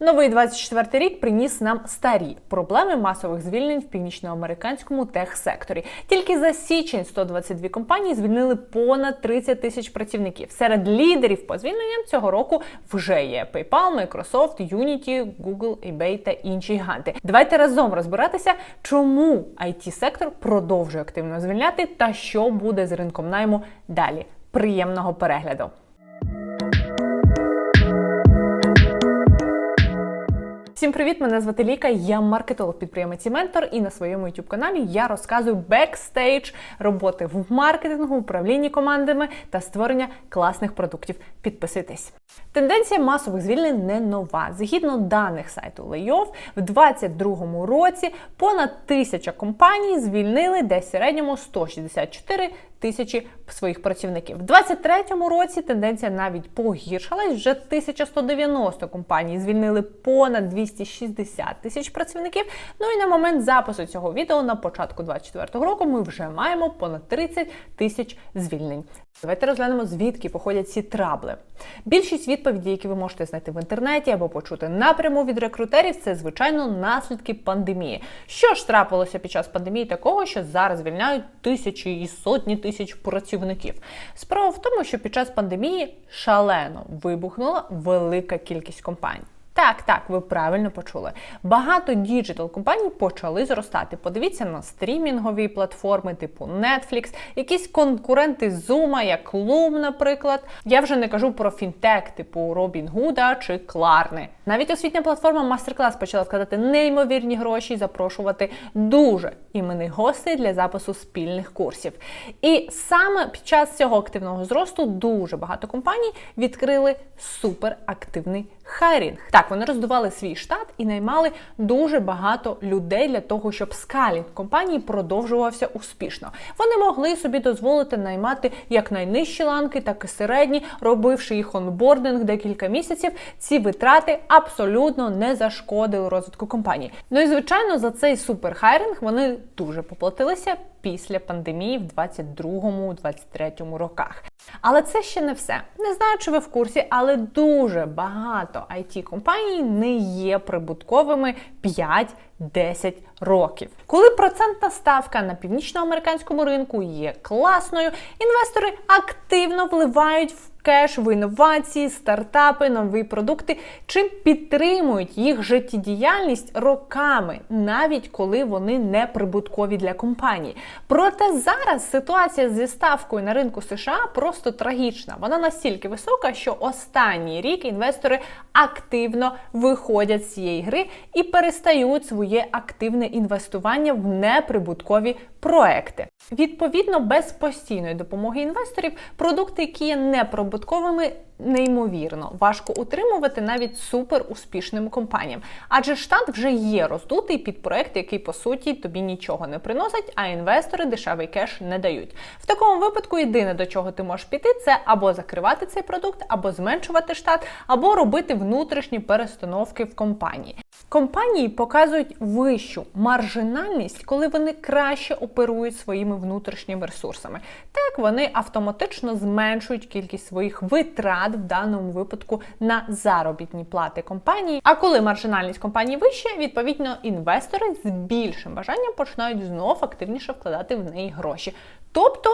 Новий 24 рік приніс нам старі проблеми масових звільнень в північноамериканському техсекторі. Тільки за січень 122 компанії звільнили понад 30 тисяч працівників. Серед лідерів по звільненням цього року вже є PayPal, Microsoft, Unity, Google, eBay та інші гіганти. Давайте разом розбиратися, чому it сектор продовжує активно звільняти та що буде з ринком найму далі. Приємного перегляду! Всім привіт! Мене звати Ліка, я маркетолог, підприємець і ментор. І на своєму youtube каналі я розказую бекстейдж роботи в маркетингу, управлінні командами та створення класних продуктів. Підписуйтесь. Тенденція масових звільнень не нова. Згідно даних сайту Layoff, в 2022 році понад тисяча компаній звільнили десь середньому 164 тисячі своїх працівників. В 2023 році тенденція навіть погіршилась. Вже 1190 компаній звільнили понад 260 тисяч працівників. Ну і на момент запису цього відео на початку 2024 року ми вже маємо понад 30 тисяч звільнень. Давайте розглянемо, звідки походять ці трабли. Більшість відповідей, які ви можете знайти в інтернеті або почути напряму від рекрутерів, це звичайно наслідки пандемії. Що ж трапилося під час пандемії такого, що зараз звільняють тисячі і сотні тисяч працівників? Справа в тому, що під час пандемії шалено вибухнула велика кількість компаній. Так, так, ви правильно почули. Багато діджитал компаній почали зростати. Подивіться на стрімінгові платформи, типу Netflix, якісь конкуренти Zoom, як Loom, наприклад. Я вже не кажу про фінтек, типу Robinhood чи Klarna. Навіть освітня платформа MasterClass почала вкладати неймовірні гроші і запрошувати дуже іменних гостей для запису спільних курсів. І саме під час цього активного зросту дуже багато компаній відкрили суперактивний хайрінг. Так, вони роздували свій штат і наймали дуже багато людей для того, щоб скалінг компанії продовжувався успішно. Вони могли собі дозволити наймати як найнижчі ланки, так і середні, робивши їх онбординг декілька місяців. Ці витрати абсолютно не зашкодили розвитку компанії. Ну і звичайно, за цей суперхайринг вони дуже поплатилися після пандемії в 22-23 роках. Але це ще не все. Не знаю, чи ви в курсі, але дуже багато it компаній не є прибутковими 5-10 років. Коли процентна ставка на північноамериканському ринку є класною, інвестори активно вливають в кеш в інновації, стартапи, нові продукти, чим підтримують їх життєдіяльність роками, навіть коли вони не прибуткові для компанії. Проте зараз ситуація зі ставкою на ринку США просто трагічна. Вона настільки висока, що останній рік інвестори активно виходять з цієї гри і перестають своє активне інвестування в неприбуткові проекти. Відповідно, без постійної допомоги інвесторів продукти, які є неприбутковими, неймовірно важко утримувати навіть супер успішним компаніям, адже штат вже є роздутий під проект, який по суті тобі нічого не приносить, а інвестори дешевий кеш не дають. В такому випадку єдине до чого ти можеш піти, це або закривати цей продукт, або зменшувати штат, або робити внутрішні перестановки в компанії. Компанії показують вищу маржинальність, коли вони краще оперують своїми внутрішніми ресурсами. Так вони автоматично зменшують кількість своїх витрат в даному випадку на заробітні плати компанії. А коли маржинальність компанії вища, відповідно інвестори з більшим бажанням починають знов активніше вкладати в неї гроші. Тобто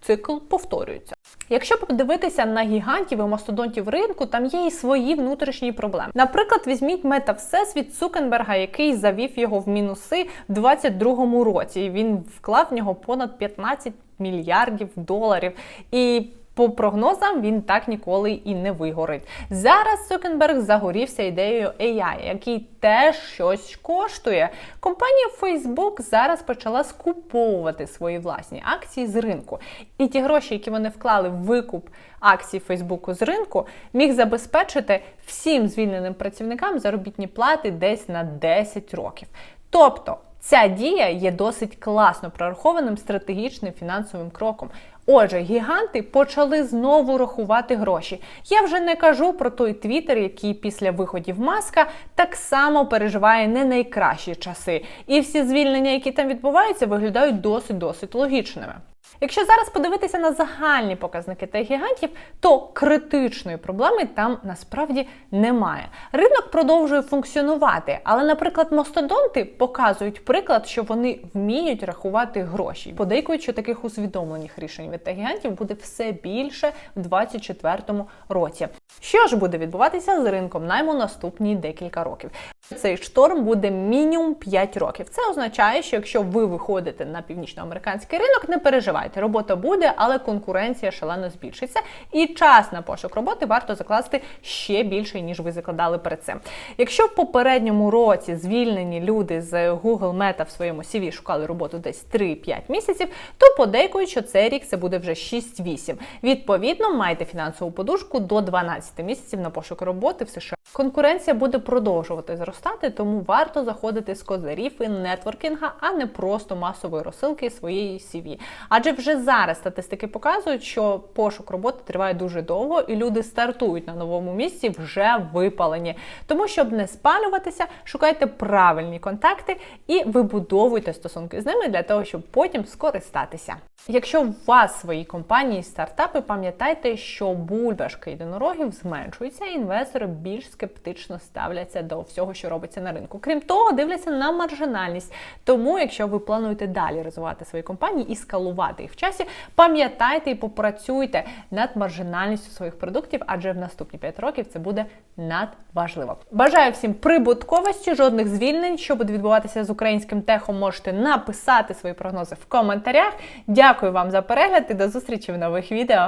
цикл повторюється. Якщо подивитися на гігантів і мастодонтів ринку, там є і свої внутрішні проблеми. Наприклад, візьміть мета Всесвіт Цукенберга, який завів його в мінуси в 2022 році. І Він вклав в нього понад 15 мільярдів доларів. І по прогнозам він так ніколи і не вигорить. Зараз Цукенберг загорівся ідеєю AI, який теж щось коштує. Компанія Facebook зараз почала скуповувати свої власні акції з ринку. І ті гроші, які вони вклали в викуп акцій Фейсбуку з ринку, міг забезпечити всім звільненим працівникам заробітні плати десь на 10 років. Тобто. Ця дія є досить класно прорахованим стратегічним фінансовим кроком. Отже, гіганти почали знову рахувати гроші. Я вже не кажу про той твіттер, який після виходів маска так само переживає не найкращі часи. І всі звільнення, які там відбуваються, виглядають досить досить логічними. Якщо зараз подивитися на загальні показники тих гігантів, то критичної проблеми там насправді немає. Ринок продовжує функціонувати, але, наприклад, мастодонти показують приклад, що вони вміють рахувати гроші. Подейкують, що таких усвідомлених рішень від гігантів буде все більше в 2024 році. Що ж буде відбуватися з ринком найму наступні декілька років? Цей шторм буде мінімум 5 років. Це означає, що якщо ви виходите на північноамериканський ринок, не переживайте, робота буде, але конкуренція шалено збільшиться, і час на пошук роботи варто закласти ще більше, ніж ви закладали перед цим. Якщо в попередньому році звільнені люди з Google Meta в своєму CV шукали роботу десь 3-5 місяців, то подейкують, що цей рік це буде вже 6-8. Відповідно, майте фінансову подушку до 12 місяців на пошук роботи в США. Конкуренція буде продовжувати зростати, тому варто заходити з козирів і нетворкінга, а не просто масової розсилки своєї CV. Адже вже зараз статистики показують, що пошук роботи триває дуже довго, і люди стартують на новому місці вже випалені. Тому, щоб не спалюватися, шукайте правильні контакти і вибудовуйте стосунки з ними для того, щоб потім скористатися. Якщо у вас свої компанії, стартапи, пам'ятайте, що бульбашки єдинорогів зменшуються, і інвестори більш скептично ставляться до всього, що робиться на ринку. Крім того, дивляться на маржинальність. Тому, якщо ви плануєте далі розвивати свої компанії і скалувати їх в часі, пам'ятайте і попрацюйте над маржинальністю своїх продуктів, адже в наступні 5 років це буде надважливо. Бажаю всім прибутковості, жодних звільнень. Що буде відбуватися з українським техом, можете написати свої прогнози в коментарях. Дякую вам за перегляд і до зустрічі в нових відео.